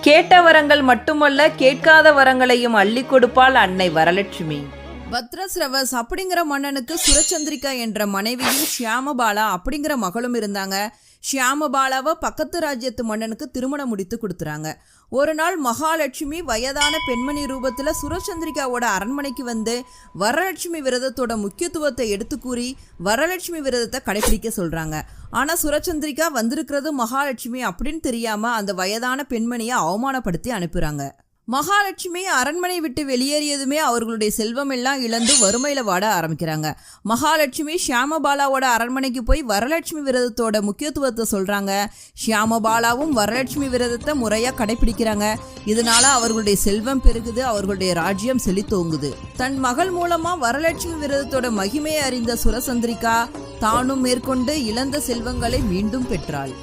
கேட்ட வரங்கள் மட்டுமல்ல கேட்காத வரங்களையும் அள்ளி கொடுப்பாள் அன்னை வரலட்சுமி. பத்ரஸ்ரவஸ் அப்படிங்கிற மன்னனுக்கு சுரச்சந்திரிகா என்ற மனைவியும் ஷியாமபாலா அப்படிங்கிற மகளும் இருந்தாங்க. ஷியாமபாலாவை பக்கத்து ராஜ்யத்து மன்னனுக்கு திருமணம் முடித்து கொடுத்துறாங்க. ஒரு நாள் மகாலட்சுமி வயதான பெண்மணி ரூபத்தில் சுரச்சந்திரிகாவோட அரண்மனைக்கு வந்து வரலட்சுமி விரதத்தோட முக்கியத்துவத்தை எடுத்து கூறி வரலட்சுமி விரதத்தை கடைபிடிக்க சொல்கிறாங்க ஆனால் சுரச்சந்திரிகா வந்திருக்கிறது மகாலட்சுமி அப்படின்னு தெரியாமல் அந்த வயதான பெண்மணியை அவமானப்படுத்தி அனுப்புகிறாங்க மகாலட்சுமி அரண்மனை விட்டு வெளியேறியதுமே அவர்களுடைய செல்வம் எல்லாம் இழந்து வறுமையில் வாட ஆரம்பிக்கிறாங்க. மகாலட்சுமி ஷியாமபாலாவோட அரண்மனைக்கு போய் வரலட்சுமி விரதத்தோட முக்கியத்துவத்தை சொல்கிறாங்க ஷியாமபாலாவும் வரலட்சுமி விரதத்தை முறையாக கடைபிடிக்கிறாங்க. இதனால அவர்களுடைய செல்வம் பெருகுது அவர்களுடைய ராஜ்யம் செழித்தோங்குது. தன் மகள் மூலமாக வரலட்சுமி விரதத்தோட மகிமையை அறிந்த சுரசந்திரிகா தானும் மேற்கொண்டு இழந்த செல்வங்களை மீண்டும் பெற்றாள்.